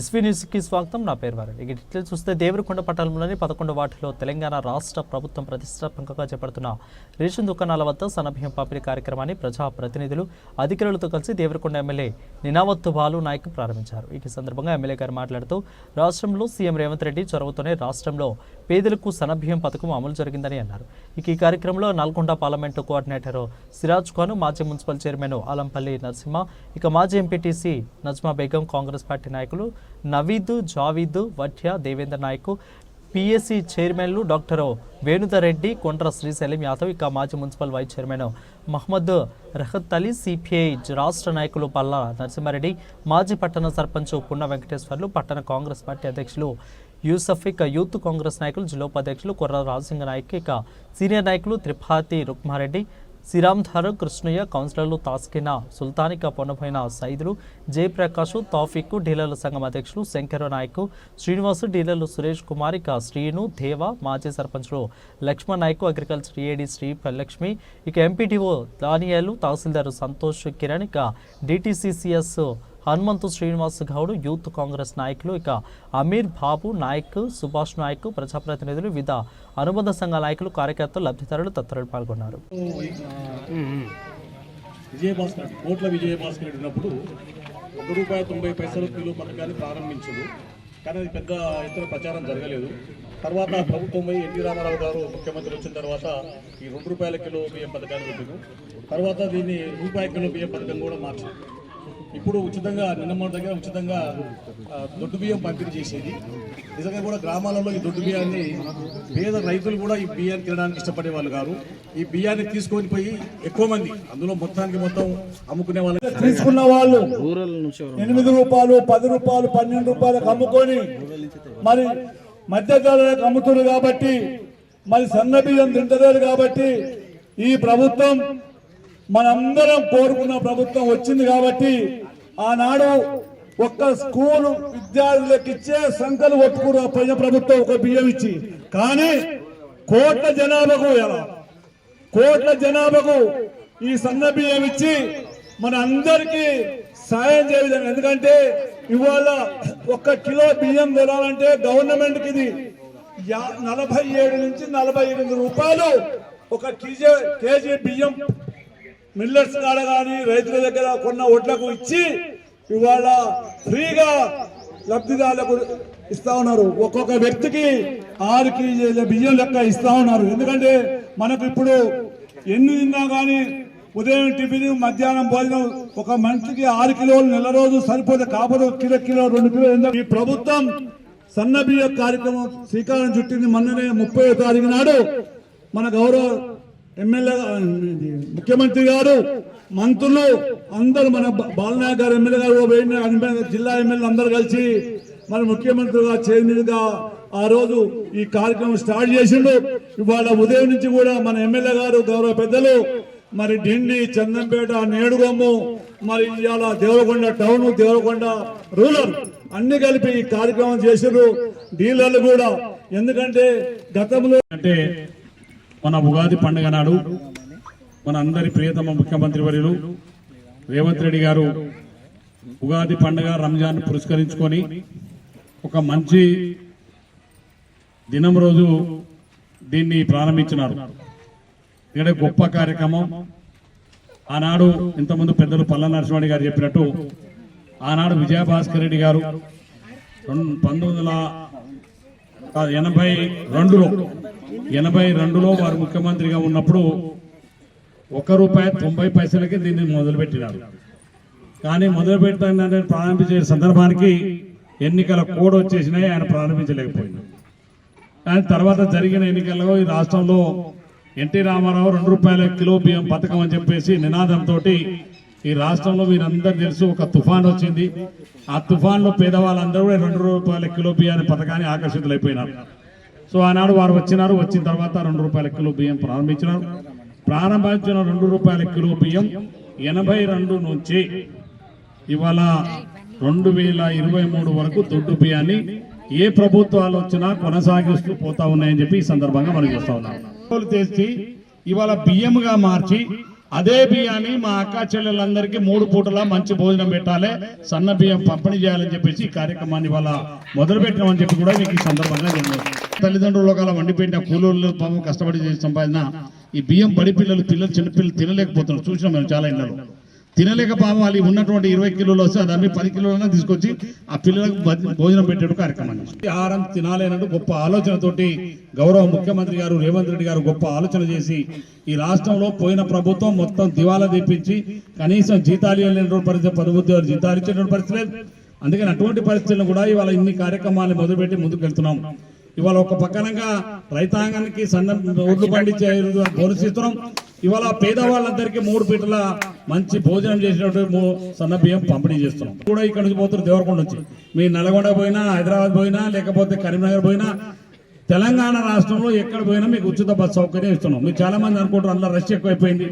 SV న్యూస్కి స్వాగతం. నా పేరు వారు ఇక ఇట్లా చూస్తే దేవరకొండ పట్టణంలోని పదకొండు వాటిలో తెలంగాణ రాష్ట్ర ప్రభుత్వం ప్రతిష్టాత్మకంగా చేపడుతున్న రేషన్ దుకాణాల వద్ద సన్నబియ్యం పంపిణీ కార్యక్రమాన్ని ప్రజా ప్రతినిధులు అధికారులతో కలిసి దేవరకొండ ఎమ్మెల్యే నినావత్తు బాలు నాయక్ ప్రారంభించారు. ఈ సందర్భంగా ఎమ్మెల్యే గారు మాట్లాడుతూ రాష్ట్రంలో సీఎం రేవంత్ రెడ్డి చొరవతోనే రాష్ట్రంలో పేదలకు సనభ్యం పథకం అమలు జరిగిందని అన్నారు. ఇక ఈ కార్యక్రమంలో నల్గొండ పార్లమెంటు కోఆర్డినేటర్ సిరాజ్ ఖాన్ మాజీ మున్సిపల్ చైర్మన్ ఆలంపల్లి నరసింహ ఇక మాజీ ఎంపీటీసీ నజ్మా బేగం కాంగ్రెస్ పార్టీ నాయకులు నవీద్ జావీద్ వఠ్య దేవేంద్ర నాయక్ పిఎస్సి చైర్మన్లు డాక్టర్ వేణుధర్ రెడ్డి కొండ్ర శ్రీశైలం యాదవ్ ఇక మాజీ municipal vice chairman Mohammed Rahat Ali CPI రాష్ట్ర నాయకులు పల్లా నరసింహారెడ్డి మాజీ పట్టణ సర్పంచ్ పున్న వెంకటేశ్వర్లు పట్టణ కాంగ్రెస్ పార్టీ అధ్యక్షులు యూసఫ్ ఇక యూత్ కాంగ్రెస్ నాయకులు జిల్లోపాధ్యక్షులు కొర్ర రాజసింగ నాయక్ ఇక సీనియర్ నాయకులు త్రిపాతి రుక్మారెడ్డి శ్రీరామ్ధార్ కృష్ణయ్య కౌన్సిలర్లు తాస్కిన సుల్తానిక పొన్నపోయిన సైదులు జయప్రకాష్ తాఫిక్ డీలర్ల సంఘం అధ్యక్షులు శంకర నాయక్ శ్రీనివాసు డీలర్లు సురేష్ కుమార్ ఇక శ్రీను దేవ మాజీ సర్పంచులు లక్ష్మణ్ నాయక్ అగ్రికల్చర్ ఏడి శ్రీ లక్ష్మి ఇక ఎంపీటీఓ దానియాలు తహసీల్దారు సంతోష్ కిరణ్ ఇక DTCCS Hanumanthu Srinivas Goud youth Congress నాయకులు ఇక అమీర్ బాబు నాయక్ సుభాష్ నాయక్ ప్రజాప్రతినిధులు వివిధ అనుబంధ సంఘ నాయకులు కార్యకర్తలు లబ్ధిదారులు తదితరులు పాల్గొన్నారు. విజయభాస్కర్ కోట్ల విజయభాస్కర్ ఉన్నప్పుడు ఒక రూపాయి తొంభై పైసలు కిలో పథకాన్ని ప్రారంభించారు. కానీ అది పెద్ద ఎత్తున ప్రచారం జరగలేదు. తర్వాత ప్రభుత్వంపై ఎన్టీ రామారావు గారు ముఖ్యమంత్రి వచ్చిన తర్వాత ఈ రెండు రూపాయల కిలో బియ్యం పథకాన్ని పెట్టారు. తర్వాత దీన్ని రూపాయి కిలో బియ్యం పథకం కూడా మార్చారు. ఇప్పుడు ఉచితంగా నిన్న మొన్న దగ్గర ఉచితంగా దొడ్డు బియ్యం పంపిణీ చేసేది. నిజంగా కూడా గ్రామాలలో ఈ దొడ్డు బియ్యాన్ని పేద రైతులు కూడా ఈ బియ్యాన్ని తినడానికి ఇష్టపడే వాళ్ళు కాదు ఈ బియ్యాన్ని తీసుకొని పోయి ఎక్కువ మంది అందులో మొత్తానికి మొత్తం అమ్ముకునే వాళ్ళు. తీసుకున్న వాళ్ళు ఎనిమిది రూపాయలు పది రూపాయలు పన్నెండు రూపాయలకు అమ్ముకొని మరి మధ్య ధరలకు అమ్ముతున్నారు కాబట్టి మరి సన్న బియ్యం తింటలేరు కాబట్టి ఈ ప్రభుత్వం మనందరం కోరుకున్న ప్రభుత్వం వచ్చింది కాబట్టి ఆనాడు ఒక్క స్కూలు విద్యార్థులకు ఇచ్చే సంఖ్యలు ఒప్పుకున్న పోయిన ప్రభుత్వం ఒక బియ్యం ఇచ్చి. కానీ కోట్ల జనాభాకు ఎలా? కోట్ల జనాభాకు ఈ సన్న బియ్యం ఇచ్చి మన అందరికీ సాయం చేయ ఎందుకంటే ఇవాళ ఒక్క కిలో బియ్యం తినాలంటే గవర్నమెంట్కి ఇది యా- నలభై ఏడు నుంచి నలభై ఎనిమిది రూపాయలు ఒక కేజీ కేజీ బియ్యం మిల్లర్స్ కాడ కానీ రైతుల దగ్గర కొన్న ఒడ్లకు ఇచ్చి ఇవాళ ఫ్రీగా లబ్ధిదారులకు ఇస్తా ఉన్నారు. ఒక్కొక్క వ్యక్తికి ఆరు కేజీల బియ్యం లెక్క ఇస్తా ఉన్నారు. ఎందుకంటే మనకు ఇప్పుడు ఎన్ని తిన్నా కానీ ఉదయం టిఫిన్ మధ్యాహ్నం భోజనం ఒక మనిషికి ఆరు కిలోలు నెల రోజు సరిపోతే కాకపోతే కిలో కిలో రెండు కిలో ఎందుకు ఈ ప్రభుత్వం సన్న బియ్య కార్యక్రమం శ్రీకారం చుట్టింది మొన్ననే ముప్పై తారీఖు నాడు. మన గౌరవ ఎమ్మెల్యే ముఖ్యమంత్రి గారు మంత్రులు అందరూ మన బాలనాయక్ గారు ఎమ్మెల్యే గారు జిల్లా ఎమ్మెల్యే అందరూ కలిసి మన ముఖ్యమంత్రిగా చైర్మన్ ఆ రోజు ఈ కార్యక్రమం స్టార్ట్ చేసిండు ఇవాళ ఉదయం నుంచి కూడా మన ఎమ్మెల్యే గారు గౌరవ పెద్దలు మరి డిండి చందంపేట నేడుగొమ్ము మరి ఇవాళ దేవరకొండ టౌన్ దేవరకొండ రూరల్ అన్ని కలిపి ఈ కార్యక్రమం చేసిండ్రు. డీలర్లు కూడా ఎందుకంటే గతంలో అంటే మన ఉగాది పండుగ నాడు మన అందరి ప్రియతమ ముఖ్యమంత్రి వర్యులు రేవంత్ రెడ్డి గారు ఉగాది పండుగ రంజాన్ పురస్కరించుకొని ఒక మంచి దినం రోజు దీన్ని ప్రారంభించినారు. ఇక్కడ గొప్ప కార్యక్రమం. ఆనాడు ఇంతకుముందు పెద్దలు పల్ల నరసింహడి గారు చెప్పినట్టు ఆనాడు విజయభాస్కర్ రెడ్డి గారు రెండు- పంతొమ్మిది వందల ఎనభై రెండులో ఎనభై రెండులో వారు ముఖ్యమంత్రిగా ఉన్నప్పుడు ఒక రూపాయి తొంభై పైసలకి దీన్ని మొదలుపెట్టినారు. కానీ మొదలుపెట్టాలంటే ప్రారంభించే సందర్భానికి ఎన్నికల కోడ్ వచ్చేసినాయి ఆయన ప్రారంభించలేకపోయింది. కానీ తర్వాత జరిగిన ఎన్నికల్లో ఈ రాష్ట్రంలో ఎన్టీ రామారావు రెండు రూపాయల కిలో బియ్యం పథకం అని చెప్పేసి నినాదంతో ఈ రాష్ట్రంలో మీరందరూ తెలుసు ఒక తుఫాన్ వచ్చింది. ఆ తుఫాన్లో పేదవాళ్ళందరూ కూడా రెండు రూపాయల కిలో బియ్యాన్ని పథకాన్ని ఆకర్షితులైపోయినారు. సో ఆనాడు వారు వచ్చినారు వచ్చిన తర్వాత రెండు రూపాయల కిలో బియ్యం ప్రారంభించినారు. ప్రారంభించిన రెండు రూపాయల కిలో బియ్యం ఎనభై రెండు నుంచి ఇవాళ రెండు వేల ఇరవై మూడు వరకు దొడ్డు బియ్యాన్ని ఏ ప్రభుత్వాలు వచ్చినా కొనసాగిస్తూ పోతా ఉన్నాయని చెప్పి ఈ సందర్భంగా మనం చూస్తా ఉన్నాం. చేసి ఇవాళ బియ్యంగా మార్చి అదే బియ్యాన్ని మా అక్క చెల్లెలందరికీ మూడు పూటలా మంచి భోజనం పెట్టాలి. సన్న బియ్యం పంపిణీ చేయాలని చెప్పేసి ఈ కార్యక్రమాన్ని వాళ్ళ మొదలుపెట్టినామని చెప్పి కూడా మీకు ఈ సందర్భంగా తెలియదు తల్లిదండ్రుల కాలం వండిపోయిన కూలీలు పాపం కష్టపడి చేసి ఈ బియ్యం బడి పిల్లలు పిల్లలు చిన్నపిల్లలు తినలేకపోతున్నారు. చూసినాం మేము చాలా ఇళ్ళలో తినలేక పాపం వాళ్ళు ఉన్నటువంటి ఇరవై కిలోలు వస్తే అది అమ్మి పది కిలోలైనా తీసుకొచ్చి ఆ పిల్లలకు భోజనం పెట్టే కార్యక్రమం ఆహారం తినాలన్నట్టు గొప్ప ఆలోచనతోటి గౌరవ ముఖ్యమంత్రి గారు రేవంత్ రెడ్డి గారు గొప్ప ఆలోచన చేసి ఈ రాష్ట్రంలో పోయిన ప్రభుత్వం మొత్తం దివాలా తెప్పించి కనీసం జీతాలు లేనటువంటి పరిస్థితి ప్రభుత్వం జీతాలు ఇచ్చేటువంటి పరిస్థితి లేదు. అందుకని అటువంటి పరిస్థితులను కూడా ఇవాళ ఇన్ని కార్యక్రమాలను మొదలుపెట్టి ముందుకు వెళ్తున్నాం. ఇవాళ ఒక పక్కనగా రైతాంగానికి సన్న ఒడ్లు పండించే బోనస్ ఇస్తున్నాం ఇవాళ పేదవాళ్ళందరికీ మూడు పీటల మంచి భోజనం చేసినటువంటి సన్న బియ్యం పంపిణీ చేస్తున్నాం. కూడా ఇక్కడ నుంచి పోతున్నారు దేవరకొండ నుంచి. మీ నల్గొండ పోయినా హైదరాబాద్ పోయినా లేకపోతే కరీంనగర్ పోయినా తెలంగాణ రాష్ట్రంలో ఎక్కడ పోయినా మీకు ఉచిత బస్సు సౌకర్యం ఇస్తున్నాం. మీరు చాలా మంది అనుకుంటారు అందులో రష్ ఎక్కువైపోయింది.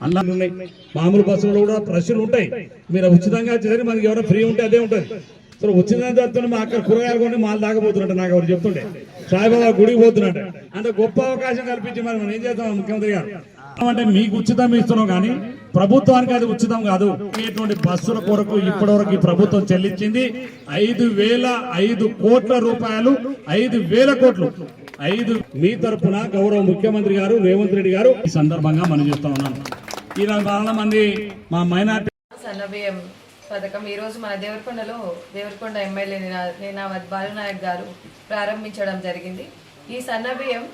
అందులో ఉన్నాయి. మామూలు బస్సులు కూడా రష్లు ఉంటాయి. మీరు ఉచితంగా చేసి మనకి ఎవరో ఫ్రీ ఉంటే అదే ఉంటుంది. సో ఉచితంగా మా అక్కడ కూరగాయలు కొని మాలు దాకపోతున్నట్టు నాకు ఎవరు చెప్తుండే. సాయిబాబా గుడికి పోతున్నట్టు. అంటే గొప్ప అవకాశం కల్పించి మనం ఏం చేస్తాం ముఖ్యమంత్రి గారు? అంటే మీకు ఉచితం ఇస్తున్నాం కానీ ప్రభుత్వానికి అది ఉచితం కాదు. ఇటువంటి బస్సుల కొరకు ఇప్పటి వరకు ఈ ప్రభుత్వం చెల్లించింది. ఐదు వేల ఐదు కోట్ల రూపాయలు ఐదు వేల కోట్లు. ఐదు మీ తరఫున గౌరవ ముఖ్యమంత్రి గారు రేవంత్ రెడ్డి గారు ఈ సందర్భంగా మనం చేస్తా ఉన్నాను ఈ చాలా మంది మా మైనార్టీ సన్నబియ్యం పథకం. ఈరోజు మన దేవరకొండలో దేవరకొండ ఎమ్మెల్యే నినా- నేనావత్ బాలునాయక్ గారు ప్రారంభించడం జరిగింది. ఈ సన్నబియ్యం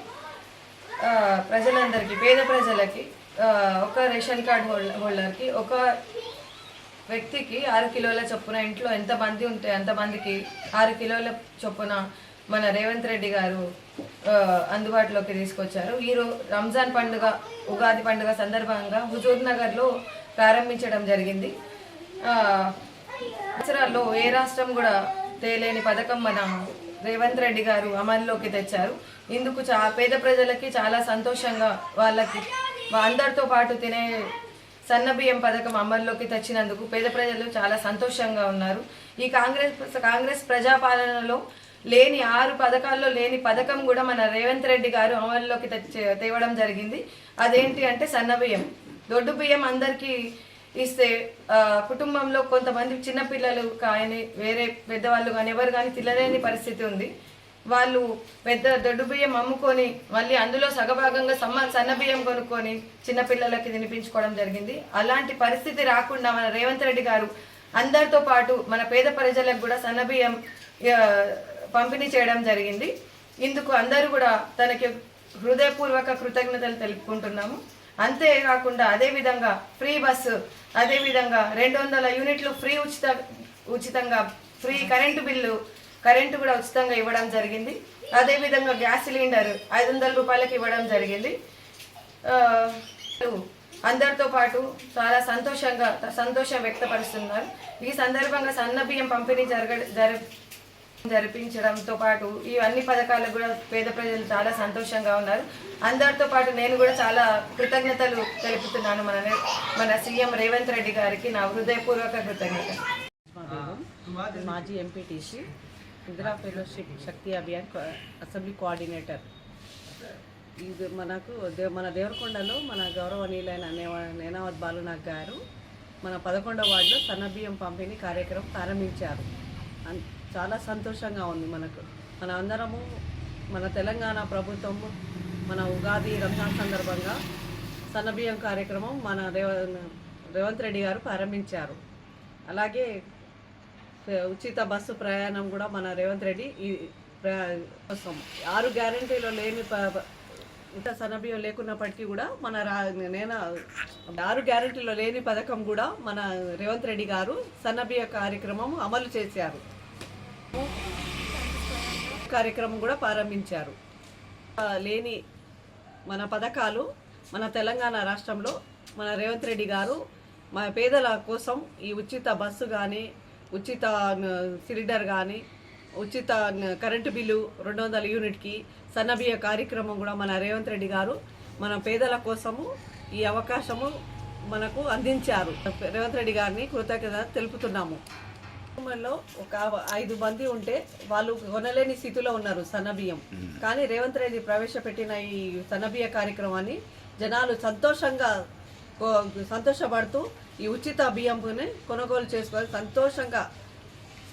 ప్రజలందరికీ పేద ప్రజలకి ఒక రేషన్ కార్డ్ హోల్డర్కి ఒక వ్యక్తికి ఆరు కిలోల చొప్పున ఇంట్లో ఎంతమంది ఉంటే అంతమందికి ఆరు కిలోల చొప్పున మన రేవంత్ రెడ్డి గారు అందుబాటులోకి తీసుకొచ్చారు. ఈరో రంజాన్ పండుగ ఉగాది పండుగ సందర్భంగా హుజూర్ నగర్లో ప్రారంభించడం జరిగింది. సంవత్సరాల్లో ఏ రాష్ట్రం కూడా తేలేని పథకం మన రేవంత్ రెడ్డి గారు అమల్లోకి తెచ్చారు. ఇందుకు చా పేద ప్రజలకి చాలా సంతోషంగా వాళ్ళకి అందరితో పాటు తినే సన్న బియ్యం పథకం అమల్లోకి తెచ్చినందుకు పేద ప్రజలు చాలా సంతోషంగా ఉన్నారు. ఈ కాంగ్రెస్ కాంగ్రెస్ ప్రజాపాలనలో లేని ఆరు పథకాల్లో లేని పథకం కూడా మన రేవంత్ రెడ్డి గారు అమల్లోకి తెచ్చి తేవడం జరిగింది. అదేంటి అంటే సన్న బియ్యం. దొడ్డు బియ్యం అందరికీ ఇస్తే కుటుంబంలో కొంతమంది చిన్నపిల్లలు కానీ వేరే పెద్దవాళ్ళు కానీ ఎవరు కానీ తినలేని పరిస్థితి ఉంది. వాళ్ళు పెద్ద దొడ్డు బియ్యం అమ్ముకొని మళ్ళీ అందులో సగభాగంగా సమ్మ సన్న బియ్యం కొనుక్కొని చిన్నపిల్లలకి తినిపించుకోవడం జరిగింది. అలాంటి పరిస్థితి రాకుండా మన రేవంత్ రెడ్డి గారు అందరితో పాటు మన పేద ప్రజలకు కూడా సన్న బియ్యం పంపిణీ చేయడం జరిగింది. ఇందుకు అందరూ కూడా తనకి హృదయపూర్వక కృతజ్ఞతలు తెలుపుకుంటున్నాము. అంతేకాకుండా అదే విధంగా ఫ్రీ బస్సు అదే విధంగా రెండు వందల యూనిట్లు ఫ్రీ ఉచిత ఉచితంగా ఫ్రీ కరెంటు బిల్లు కరెంటు కూడా ఉచితంగా ఇవ్వడం జరిగింది. అదే విధంగా గ్యాస్ సిలిండర్ ఐదు వందల రూపాయలకు ఇవ్వడం జరిగింది. అందరితో పాటు చాలా సంతోషంగా సంతోషం వ్యక్తపరుస్తున్నారు. ఈ సందర్భంగా సన్న బియ్యం పంపిణీ జరగ జరి జరిపించడంతో పాటు ఇవన్నీ పథకాలకు కూడా పేద ప్రజలు చాలా సంతోషంగా ఉన్నారు. అందరితో పాటు నేను కూడా చాలా కృతజ్ఞతలు తెలుపుతున్నాను మన మన సీఎం రేవంత్ రెడ్డి గారికి నా హృదయపూర్వక కృతజ్ఞత. మాజీ MPTC Indira fellowship Shakti Abhiyan assembly coordinator. ఇది మనకు మన దేవరకొండలో మన గౌరవనీయులైన నేనావత్ బాలునాగ్ గారు మన పదకొండవ వార్డులో సన్నబియ్యం పంపిణీ కార్యక్రమం ప్రారంభించారు. అన్- చాలా సంతోషంగా ఉంది మనకు. మన అందరము మన తెలంగాణ ప్రభుత్వం మన ఉగాది రంజాన్ సందర్భంగా సన్నబియ్యం కార్యక్రమం మన రేవ రేవంత్ రెడ్డి గారు ప్రారంభించారు. అలాగే ఉచిత బస్సు ప్రయాణం కూడా మన రేవంత్ రెడ్డి ఈ కోసం. ఆరు గ్యారంటీలో లేని ప- ఇంత సన్నబియ్యం లేకున్నప్పటికీ కూడా మన రా నేను ఆరు గ్యారంటీలో లేని పథకం కూడా మన రేవంత్ రెడ్డి గారు సన్నబియ్య కార్యక్రమం అమలు చేశారు. కార్యక్రమం కూడా ప్రారంభించారు. లేని మన పథకాలు మన తెలంగాణ రాష్ట్రంలో మన రేవంత్ రెడ్డి గారు మన పేదల కోసం ఈ ఉచిత బస్సు కానీ ఉచిత సిలిండర్ కానీ ఉచిత కరెంటు బిల్లు రెండు వందల యూనిట్కి సన్నబియ్య కార్యక్రమం కూడా మన రేవంత్ రెడ్డి గారు మన పేదల కోసము ఈ అవకాశము మనకు అందించారు. రేవంత్ రెడ్డి గారిని కృతజ్ఞత తెలుపుతున్నాము. కుటుంబంలో ఒక ఐదు మంది ఉంటే వాళ్ళు కొనలేని స్థితిలో ఉన్నారు సన్నబియ్యం. కానీ రేవంత్ రెడ్డి ప్రవేశపెట్టిన ఈ సన్నబియ్య కార్యక్రమాన్ని జనాలు సంతోషంగా సంతోషపడుతూ ఈ ఉచిత బియ్యంని కొనుగోలు చేసుకొని సంతోషంగా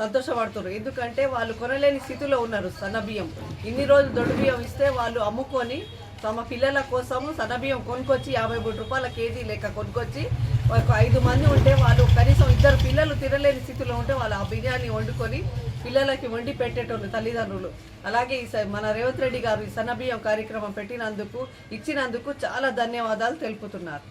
సంతోషపడుతున్నారు. ఎందుకంటే వాళ్ళు కొనలేని స్థితిలో ఉన్నారు సన్న బియ్యం ఇన్ని రోజులు దొడ్డు బియ్యం ఇస్తే వాళ్ళు అమ్ముకొని తమ పిల్లల కోసము సన్న కొనుక్కొచ్చి యాభై మూడు రూపాయల కేజీ లెక్క కొనుక్కొచ్చి ఒక ఐదు మంది ఉంటే వాళ్ళు కనీసం ఇద్దరు పిల్లలు తినలేని స్థితిలో ఉంటే వాళ్ళు ఆ బిర్యానీ వండుకొని పిల్లలకి వండి పెట్టేటోళ్ళు తల్లిదండ్రులు. అలాగే ఈ మన రేవంత్ రెడ్డి గారు ఈ సన్నబియ్యం కార్యక్రమం పెట్టినందుకు ఇచ్చినందుకు చాలా ధన్యవాదాలు తెలుపుతున్నారు.